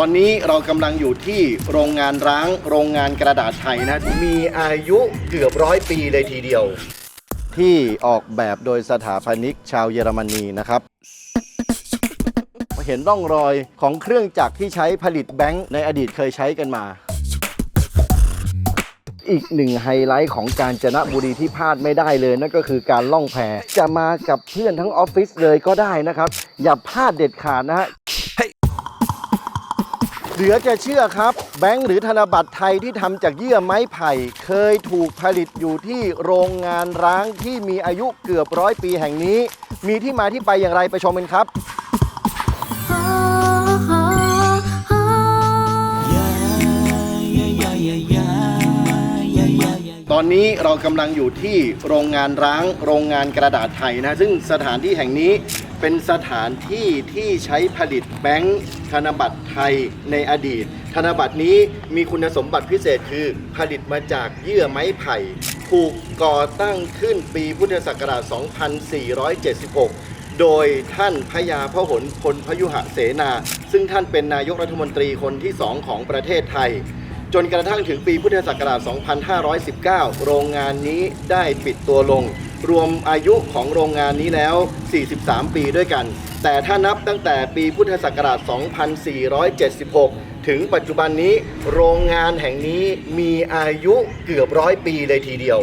ตอนนี้เรากำลังอยู่ที่โรงงานร้าง โรงงานกระดาษไทยนะ มีอายุเกือบร้อยปีเลยทีเดียว ที่ออกแบบโดยสถาปนิกชาวเยอรมนีนะครับ เห็นร่องรอยของเครื่องจักรที่ใช้ผลิตแบงค์ในอดีตเคยใช้กันมา อีกหนึ่งไฮไลท์ของการจนบุรีที่พลาดไม่ได้เลย นั่นก็คือการล่องแพจะมากับเพื่อนทั้งออฟฟิศเลยก็ได้นะครับ อย่าพลาดเด็ดขาดนะฮะ เหลือจะเชื่อครับ แบงค์หรือธนบัตรไทยที่ทำจากเยื่อไม้ไผ่ เคยถูกผลิตอยู่ที่โรงงานร้างที่มีอายุเกือบร้อยปีแห่งนี้ มีที่มาที่ไปอย่างไรไปชมกันครับ ตอนนี้เรากำลังอยู่ที่โรงงานร้างโรงงานกระดาษไทยนะ ซึ่งสถานที่แห่งนี้เป็นสถานที่ที่ใช้ผลิตแบงค์ ธนบัตรไทยในอดีต ธนบัตรนี้มีคุณสมบัติพิเศษคือผลิตมาจากเยื่อไม้ไผ่ถูกก่อตั้งขึ้นปีพุทธศักราช 2476 โดยท่านพญาพหลพลพยุหเสนา ซึ่งท่านเป็นนายกรัฐมนตรีคนที่สองของประเทศไทย จนกระทั่งถึงปีพุทธศักราช 2519 โรงงานนี้ได้ปิดตัวลง รวมอายุของโรงงานนี้แล้ว 43 ปีด้วยกัน แต่ถ้านับตั้งแต่ปีพุทธศักราช 2476 ถึงปัจจุบันนี้โรงงานแห่งนี้มีอายุเกือบร้อยปีเลยทีเดียว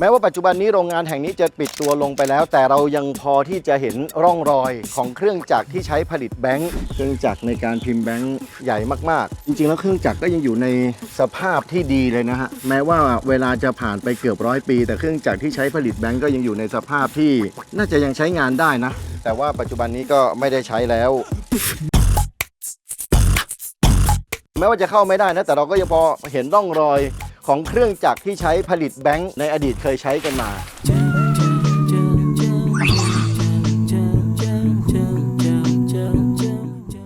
แม้ว่าปัจจุบันนี้โรงงานแห่งนี้จะปิดตัวลงไปแล้ว แต่เรายังพอที่จะเห็นร่องรอยของเครื่องจักรที่ใช้ผลิตแบงค์เครื่องจักรในการพิมพ์แบงค์ใหญ่มากๆ จริงๆ แล้วเครื่องจักรก็ยังอยู่ในสภาพที่ดีเลยนะฮะแม้ว่าเวลาจะผ่านไปเกือบร้อยปี แต่เครื่องจักรที่ใช้ผลิตแบงค์ก็ยังอยู่ในสภาพที่น่าจะยังใช้งานได้นะ แต่ว่าปัจจุบันนี้ก็ไม่ได้ใช้แล้วแม้ว่าจะเข้าไม่ได้นะแต่เราก็ยังพอเห็นร่องรอย ของเครื่องจักรที่ใช้ผลิตแบงค์ในอดีตเคยใช้กันมา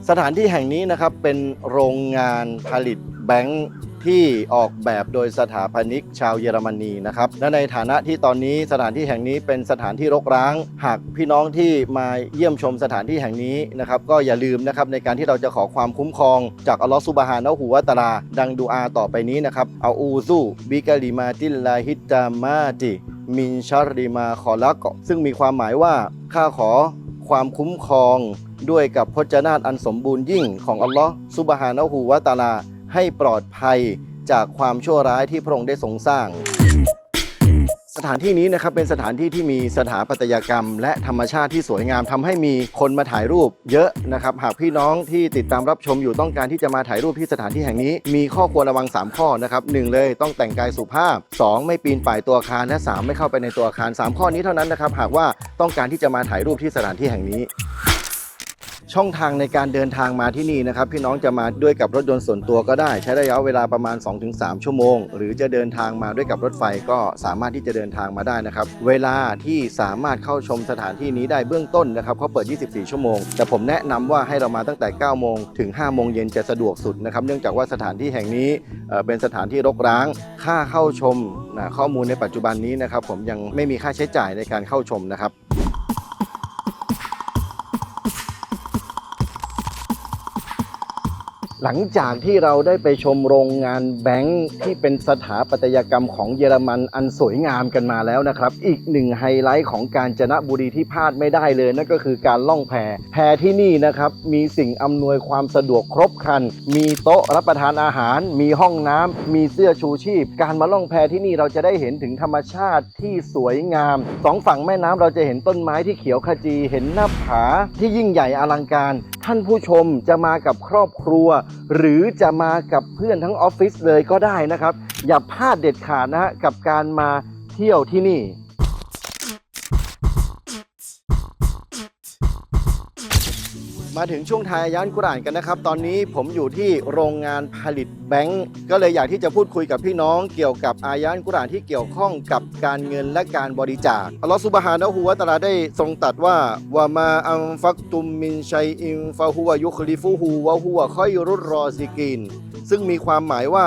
สถานที่แห่งนี้นะครับเป็นโรงงานผลิตแบงค์ ที่ออกแบบโดยสถาปนิกชาวเยอรมนีนะครับและในฐานะที่ตอนนี้สถานที่แห่งนี้เป็นสถานที่รกร้าง หากพี่น้องที่มาเยี่ยมชมสถานที่แห่งนี้นะครับก็อย่าลืมนะครับในการที่เราจะขอความคุ้มครอง จากอัลลอฮฺซุบฮานะฮูวะตาลา ดังดูอาต่อไปนี้นะครับเอาอูซูบิกะลิมาติลลาฮิตามาติมินชาริมาคอลักซึ่งมีความหมายว่าข้าขอความคุ้มครอง ด้วยกับพจนาตอันสมบูรณ์ยิ่งของอัลลอฮ์ซุบฮานะฮูวะตาลา ให้ปลอดภัยจากความชั่วร้ายที่พระองค์ได้ทรงสร้าง สถานที่นี้นะครับเป็นสถานที่ที่มีสถาปัตยกรรม และธรรมชาติที่สวยงามทำให้มีคนมาถ่ายรูปเยอะนะครับหากพี่น้องที่ติดตามรับชมอยู่ต้องการที่จะมาถ่ายรูปที่สถานที่แห่งนี้ มีข้อควรระวัง 3 ข้อนะครับหนึ่งเลยต้องแต่งกายสุภาพ 2 ไม่ปีนป่ายตัวอาคารและ 3 ไม่เข้าไปในตัวอาคาร 3 ข้อนี้เท่านั้นนะครับหากว่าต้องการที่จะมาถ่ายรูปที่สถานที่แห่งนี้ ช่องทางในการเดินทางมาที่นี่นะครับ พี่น้องจะมาด้วยกับรถยนต์ส่วนตัวก็ได้ ใช้ระยะเวลาประมาณ 2-3 ชั่วโมง หรือจะเดินทางมาด้วยกับรถไฟก็สามารถที่จะเดินทางมาได้นะครับ เวลาที่สามารถเข้าชมสถานที่นี้ได้เบื้องต้นนะครับเขาเปิด 24 ชั่วโมง แต่ผมแนะนำว่าให้เรามาตั้งแต่ 9 โมงถึง 5 โมงเย็นจะสะดวกสุดนะครับเนื่องจากว่าสถานที่แห่งนี้เป็นสถานที่รกร้าง ค่าเข้าชมข้อมูลในปัจจุบันนี้นะครับผมยังไม่มีค่าใช้จ่ายในการเข้าชมนะครับ หลังจากที่เราได้ไปชมโรงงานแบงค์ที่เป็นสถาปัตยกรรมของเยอรมันอันสวยงามกันมาแล้วนะครับ อีกหนึ่งไฮไลท์ของการจนบุรีที่พลาดไม่ได้เลยนั่นก็คือการล่องแพแพที่นี่นะครับมีสิ่งอำนวยความสะดวกครบครัน มีโต๊ะรับประทานอาหาร มีห้องน้ำมีเสื้อชูชีพ การมาล่องแพที่นี่เราจะได้เห็นถึงธรรมชาติที่สวยงามสองฝั่งแม่น้ำเราจะเห็นต้นไม้ที่เขียวขจีเห็นหน้าผาที่ยิ่งใหญ่อลังการ ท่านผู้ชมจะมากับครอบครัว หรือจะมากับเพื่อนทั้งออฟฟิศเลยก็ได้นะครับ อย่าพลาดเด็ดขาดนะฮะกับการมาเที่ยวที่นี่ มาถึงช่วงทายายานกุรานกันนะครับ ตอนนี้ผมอยู่ที่โรงงานผลิตแบงก์ก็เลยอยากที่จะพูดคุยกับพี่น้องเกี่ยวกับอายานกุรานที่เกี่ยวข้องกับการเงินและการบริจาคอัลลอฮฺซุบฮานะฮูวะตะอาลาได้ทรงตรัสว่าวะมาอัมฟักตุมมินชัยอิมฟะฮุวะยุคลิฟูฮูวะฮุวะคอยรุรรอซิกินซึ่งมีความหมายว่า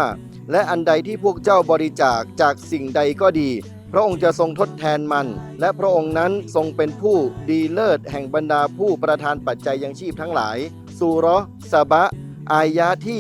และอันใดที่พวกเจ้าบริจาคจากสิ่งใดก็ดี พระองค์จะทรงทดแทนมัน และพระองค์นั้นทรงเป็นผู้ดีเลิศแห่งบรรดาผู้ประทานปัจจัยยังชีพทั้งหลาย สูราะห์ซะบะ อายะที่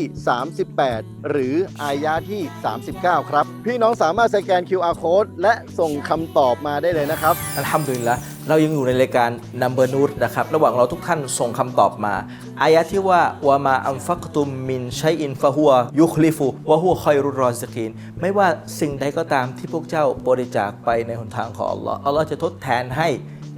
38 หรืออายะที่ 39 ครับ พี่น้องสามารถสแกน QR code และส่งคำตอบมาได้เลยนะครับ อัลฮัมดุลิลละเรายังอยู่ในรายการ Number n o o นะครับ ระหว่างเราทุกท่านส่งคำตอบมา อายะที่ว่าวามาอัมฟักตุมมินชัยอินฟะฮัวยุคลิฟูวะฮัวคอยรุรอนสกีน ไม่ว่าสิ่งใดก็ตามที่พวกเจ้าบริจาคไปในหนทางของอัลลอฮ์อัลลอฮ์จะทดแทนให้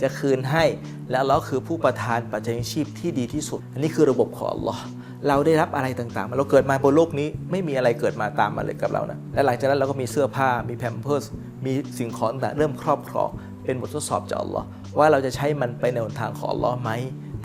จะคืนให้ และอัลลอฮ์คือผู้ประทานปัจจัยชีพที่ดีที่สุด อันนี้คือระบบของอัลลอฮ์ เราได้รับอะไรต่างๆมาเราเกิดมาบนโลกนี้ไม่มีอะไรเกิดมาตามมาเลยกับเรานะและหลังจากนั้นเราก็มีเสื้อผ้ามีแพมเพิร์สมีสิ่งของต่างเริ่มครอบครองเป็นบททดสอบจากอัลลอฮ์ว่าเราจะใช้มันไปในหนทางของอัลลอฮ์ไหม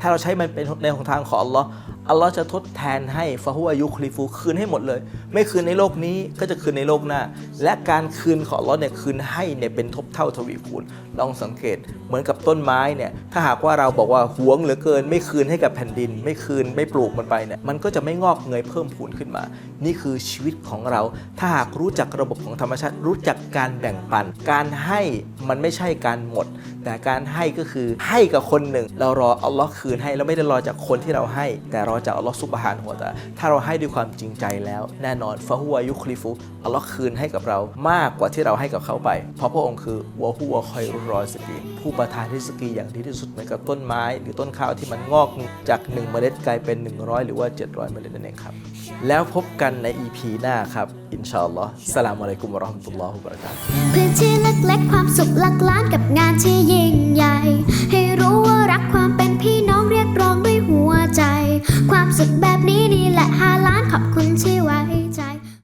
ถ้าเราใช้มันเป็นในหนทางของอัลลอฮ์อัลลอฮ์จะทดแทนให้ฟาฮุอายุคลิฟูคืนให้หมดเลย ไม่คืนในโลกนี้ก็จะคืนในโลกหน้า และการคืนของอัลลอฮ์เนี่ยคืนให้เนี่ยเป็นทบเท่าทวีคูณ ลองสังเกตเหมือนกับต้นไม้เนี่ยถ้าหากว่าเราบอกว่าหวงเหลือเกิน ไม่คืนให้กับแผ่นดิน ไม่คืนไม่ปลูกมันไปเนี่ยมันก็จะไม่งอกเงยเพิ่มพูนขึ้นมา นี่คือชีวิตของเรา ถ้าหากรู้จักระบบของธรรมชาติ รู้จักการแบ่งปัน การให้มันไม่ใช่การหมด แต่การให้ก็คือให้กับคนหนึ่ง เรารออัลลอฮ์คืนให้เราไม่ได้รอจากคนที่เราให้แต่รอจากอัลลอฮ์ซุบฮานหัวตาถ้าเราให้ด้วยความจริงใจแล้ว แน่นอนฟะฮุวยุคลิฟุอัลลอฮ์คืนให้กับเรามากกว่าที่เราให้กับเขาไป เพราะพระองค์คือวะฮุวคอยรุรอสกีผู้ประทานริสกีอย่างดีที่สุดเหมือนกับต้นไม้ หรือต้นข้าวที่มันงอกจาก 1 เมล็ดกลายเป็น 100 หรือว่า 700 เมล็ดนั่นเองครับ แล้วพบกันใน EP หน้าครับ อินชาอัลลอฮ์สลามอะลัยกุมราะห์มตุลลอฮ์วะบะรากาตพื้นที่เล็กๆความสุขหลักล้านกับงานที่ยิ่งใหญ่ ให้รู้ว่ารักความเป็นพี่น้องเรียกร้อง ความสุขแบบนี้นี่แหละฮาล้านขอบคุณที่ไว้ใจ